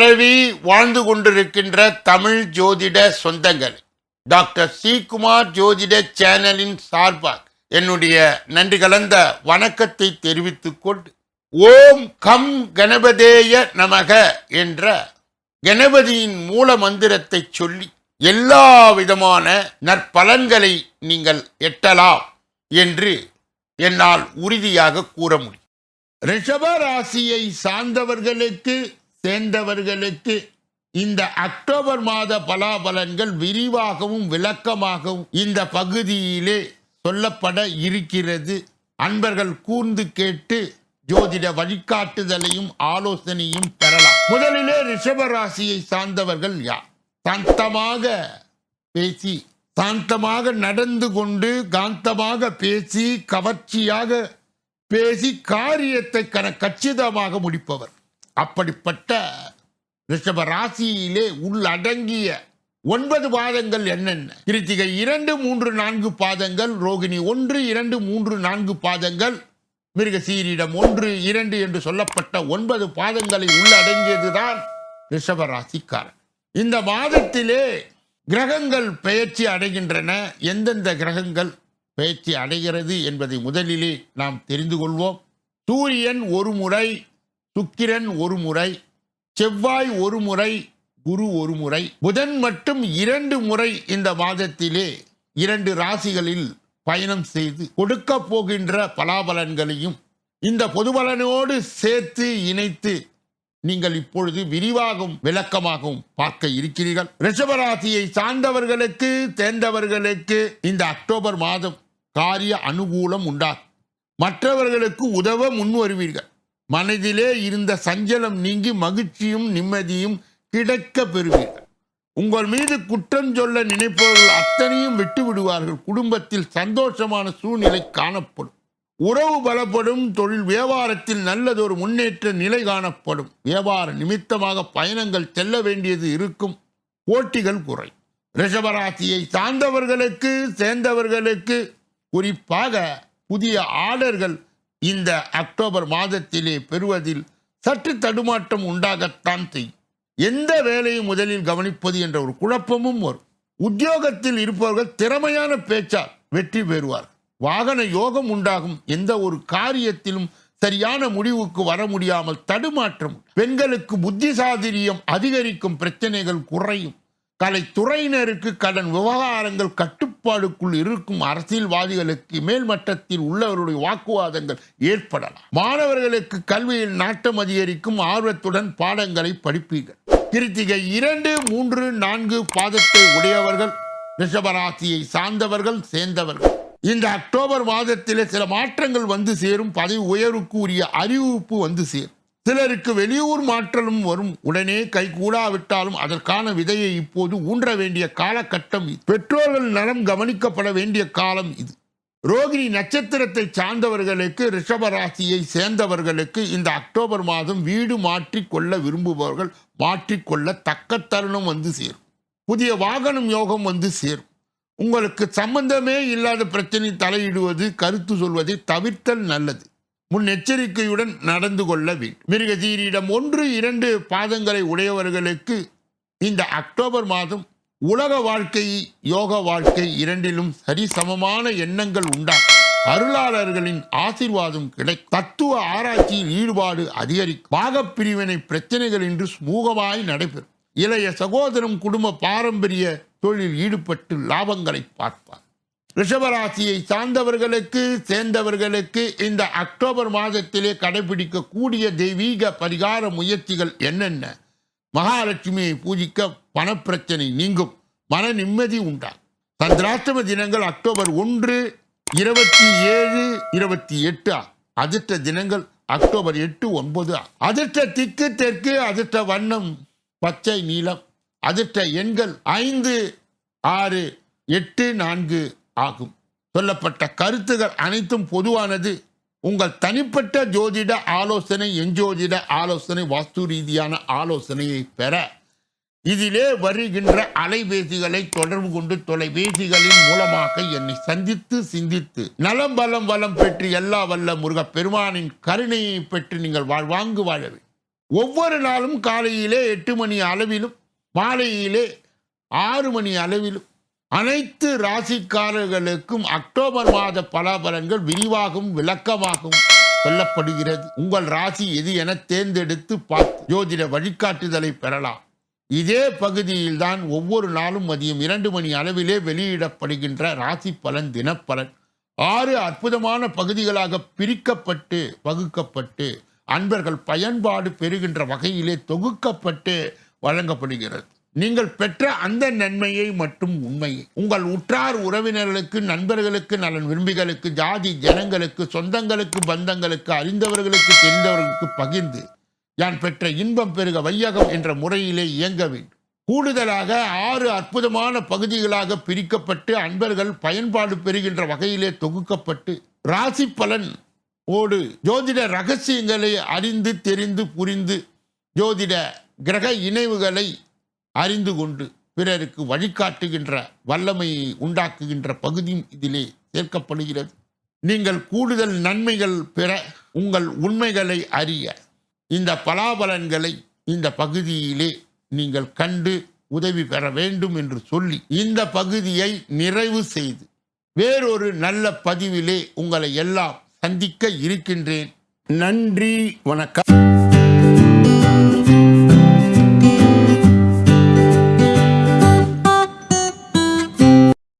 பரவி வாழ்ந்து கொண்டிருக்கின்ற தமிழ் ஜோதிட சொந்தங்கள். டாக்டர் ஸ்ரீகுமார் ஜோதிட சேனலின் சார்பாக என்னுடைய நன்றி கலந்த வணக்கத்தை தெரிவித்துக் கொண்டு ஓம் கம் கணபதேய நமக என்ற கணபதியின் மூல மந்திரத்தை சொல்லி எல்லா விதமான நற்பலன்களை நீங்கள் எட்டலாம் என்று என்னால் உறுதியாக கூற முடியும். ரிஷப ராசியை சார்ந்தவர்களுக்கு சேர்ந்தவர்களுக்கு இந்த அக்டோபர் மாத பலாபலன்கள் விரிவாகவும் விளக்கமாகவும் இந்த பகுதியிலே சொல்லப்பட இருக்கிறது. அன்பர்கள் கூர்ந்து கேட்டு ஜோதிட வழிகாட்டுதலையும் ஆலோசனையும் பெறலாம். முதலிலே ரிஷப ராசியை சார்ந்தவர்கள் யார்? சாந்தமாக பேசி சாந்தமாக நடந்து கொண்டு காந்தமாக பேசி கவர்ச்சியாக பேசி காரியத்தை கன கச்சிதமாக முடிப்பவர். அப்படிப்பட்ட ரிஷப ராசியிலே உள்ளடங்கிய ஒன்பது பாதங்கள் என்னென்ன? கிருத்திகை இரண்டு மூன்று நான்கு பாதங்கள் ரோகிணி ஒன்று இரண்டு மூன்று நான்கு பாதங்கள் மிருக சீரிடம் ஒன்று இரண்டு என்று சொல்லப்பட்ட ஒன்பது பாதங்களை உள்ளடங்கியதுதான் ரிஷப ராசிக்காரன். இந்த மாதத்திலே கிரகங்கள் பெயர்ச்சி அடைகின்றன. எந்தெந்த கிரகங்கள் பெயர்ச்சி அடைகிறது என்பதை முதலிலே நாம் தெரிந்து கொள்வோம். சூரியன் ஒரு முறை சுக்கிரன் ஒரு முறை செவ்வாய் ஒரு முறை குரு ஒரு முறை புதன் மட்டும் இரண்டு முறை இந்த மாதத்திலே இரண்டு ராசிகளில் பயணம் செய்து கொடுக்க போகின்ற பலாபலன்களையும் இந்த பொதுபலனோடு சேர்த்து இணைத்து நீங்கள் இப்பொழுது விரிவாகவும் விளக்கமாகவும் பார்க்க இருக்கிறீர்கள். ரிஷபராசியை சார்ந்தவர்களுக்கு தேர்ந்தவர்களுக்கு இந்த அக்டோபர் மாதம் காரிய அனுகூலம் உண்டாகும் மற்றவர்களுக்கு உதவ முன் வருவீர்கள் மனதிலே இருந்த சஞ்சலம் நீங்கி மகிழ்ச்சியும் நிம்மதியும் கிடைக்க பெறுவீர்கள் உங்கள் மீது குற்றம் சொல்ல நினைப்பவர்கள் அத்தனையும் விட்டு விடுவார்கள். குடும்பத்தில் சந்தோஷமான சூழ்நிலை காணப்படும். உறவு பலப்படும். தொழில் வியாபாரத்தில் நல்லதொரு முன்னேற்ற நிலை காணப்படும். வியாபார நிமித்தமாக பயணங்கள் செல்ல வேண்டியது இருக்கும். போட்டிகள் குறை ரிஷபராசியை சார்ந்தவர்களுக்கு சேர்ந்தவர்களுக்கு குறிப்பாக புதிய ஆர்டர்கள் இந்த அக்டோபர் மாதத்திலே பெறுவதில் சற்று தடுமாற்றம் உண்டாகத்தான் செய்யும். எந்த வேலையை முதலில் கவனிப்பது என்ற ஒரு குழப்பமும் வரும். உத்தியோகத்தில் இருப்பவர்கள் திறமையான பேச்சால் வெற்றி பெறுவார் வாகன யோகம் உண்டாகும். எந்த ஒரு காரியத்திலும் சரியான முடிவுக்கு வர முடியாமல் தடுமாற்றம் பெண்களுக்கு புத்தி சாதுரியம் அதிகரிக்கும் பிரச்சனைகள் குறையும். கலைத்துறையினருக்கு கடன் விவகாரங்கள் கட்டுப்பாடுக்குள் இருக்கும் அரசியல்வாதிகளுக்கு மேல்மட்டத்தில் உள்ளவருடைய வாக்குவாதங்கள் ஏற்படலாம். மாணவர்களுக்கு கல்வியில் நாட்டம் அதிகரிக்கும் ஆர்வத்துடன் பாடங்களை படிப்பீர்கள். கிருத்திகை இரண்டு மூன்று நான்கு பாதத்தை உடையவர்கள் ரிஷபராசியை சார்ந்தவர்கள் சேர்ந்தவர்கள். இந்த அக்டோபர் மாதத்திலே சில மாற்றங்கள் வந்து சேரும் பதவி உயர்வுக்கு உரிய அறிவிப்பு வந்து சேரும். சிலருக்கு வெளியூர் மாற்றலும் வரும். உடனே கை கூடாவிட்டாலும் அதற்கான விதையை இப்போது ஊன்ற வேண்டிய காலகட்டம் இது. பெற்றோர்கள் நலம் கவனிக்கப்பட வேண்டிய காலம் இது. ரோகிணி நட்சத்திரத்தை சார்ந்தவர்களுக்கு ரிஷப ராசியை சேர்ந்தவர்களுக்கு இந்த அக்டோபர் மாதம் வீடு மாற்றிக்கொள்ள விரும்புபவர்கள் மாற்றிக்கொள்ள தக்க தருணம் வந்து சேரும். புதிய வாகனம் யோகம் வந்து சேரும். உங்களுக்கு சம்பந்தமே இல்லாத பிரச்சனை தலையிடுவது கருத்து சொல்வதை தவிர்த்தல் நல்லது. முன்னெச்சரிக்கையுடன் நடந்து கொள்ள வேண்டும். மிருகசீரியிடம் ஒன்று இரண்டு பாதங்களை உடையவர்களுக்கு இந்த அக்டோபர் மாதம் உலக வாழ்க்கை யோக வாழ்க்கை இரண்டிலும் சரிசமமான எண்ணங்கள் உண்டாகும். அருளாளர்களின் ஆசிர்வாதம் கிடை தத்துவ ஆராய்ச்சியில் ஈடுபாடு அதிகரிக்கும். பாகப்பிரிவினை பிரச்சனைகள் இன்று சுமூகமாய் நடைபெறும். இளைய சகோதரம் குடும்ப பாரம்பரிய தொழில் ஈடுபட்டு லாபங்களை பார்ப்பார். ரிஷபராசியை சார்ந்தவர்களுக்கு சேர்ந்தவர்களுக்கு இந்த அக்டோபர் மாதத்திலே கடைபிடிக்கக்கூடிய தெய்வீக பரிகார முயற்சிகள் என்னென்ன? மகாலட்சுமியை பூஜிக்க பணப்பிரச்சனை நீங்கும். மன நிம்மதி உண்டாகும். சந்திராஷ்டம தினங்கள் அக்டோபர் ஒன்று இருபத்தி ஏழு இருபத்தி எட்டு அதிர்ஷ்ட தினங்கள் அக்டோபர் எட்டு ஒன்பது அதிர்ஷ்ட திக்கு தெற்கு அதிர்ஷ்ட வண்ணம் பச்சை நீளம் அதிர்ஷ்ட எண்கள் ஐந்து ஆறு எட்டு நான்கு ஆகும். சொல்லப்பட்ட கருத்துகள் அனைத்தும் பொதுவானது. உங்கள் தனிப்பட்ட ஜோதிட ஆலோசனை எஞ்சோதிட ஆலோசனை வாஸ்து ரீதியான ஆலோசனையை பெற இதிலே வருகின்ற அலைபேசிகளை தொடர்பு கொண்டு தொலைபேசிகளின் மூலமாக என்னை சந்தித்து சிந்தித்து நலம் பலம் வளம் பெற்று எல்லா வல்ல முருக பெருமானின் கருணையை பெற்று நீங்கள் வாழ்வாங்கு வாழ ஒவ்வொரு நாளும் காலையிலே எட்டு மணி அளவிலும் மாலையிலே ஆறு மணி அளவிலும் அனைத்து ராசிக்காரர்களுக்கும் அக்டோபர் மாத பலாபலங்கள் விரிவாகவும் விளக்கமாகவும் சொல்லப்படுகிறது. உங்கள் ராசி எது என தேர்ந்தெடுத்து பார்த்து ஜோதிட வழிகாட்டுதலை பெறலாம். இதே பகுதியில்தான் ஒவ்வொரு நாளும் மதியம் இரண்டு மணி அளவிலே வெளியிடப்படுகின்ற ராசி பலன் தினப்பலன். ஆறு அற்புதமான பகுதிகளாக பிரிக்கப்பட்டு வகுக்கப்பட்டு அன்பர்கள் பயன்பாடு பெறுகின்ற வகையிலே தொகுக்கப்பட்டு வழங்கப்படுகிறது. நீங்கள் பெற்ற அந்த நன்மையை மற்றும் உண்மையை உங்கள் உற்றார் உறவினர்களுக்கு நண்பர்களுக்கு நலன் விரும்பிகளுக்கு ஜாதி ஜனங்களுக்கு சொந்தங்களுக்கு பந்தங்களுக்கு அறிந்தவர்களுக்கு தெரிந்தவர்களுக்கு பகிர்ந்து யான் பெற்ற இன்பம் பெருக வையகம் என்ற முறையிலே இயங்க வேண்டும். கூடுதலாக ஆறு அற்புதமான பகுதிகளாக பிரிக்கப்பட்டு அன்பர்கள் பயன்பாடு பெறுகின்ற வகையிலே தொகுக்கப்பட்டு ராசி பலன் ஓடு ஜோதிட ரகசியங்களை அறிந்து தெரிந்து புரிந்து ஜோதிட கிரக இணைவுகளை அறிந்து கொண்டு பிறருக்கு வழிகாட்டுகின்ற வல்லமையை உண்டாக்குகின்ற பகுதியும் இதிலே சேர்க்கப்படுகிறது. நீங்கள் கூடுதல் நன்மைகள் பெற உங்கள் உண்மைகளை அறிய இந்த பலாபலன்களை இந்த பகுதியிலே நீங்கள் கண்டு உதவி பெற வேண்டும் என்று சொல்லி இந்த பகுதியை நிறைவு செய்து வேறொரு நல்ல பதிவிலே உங்களை எல்லாம் சந்திக்க இருக்கின்றேன். நன்றி வணக்கம்.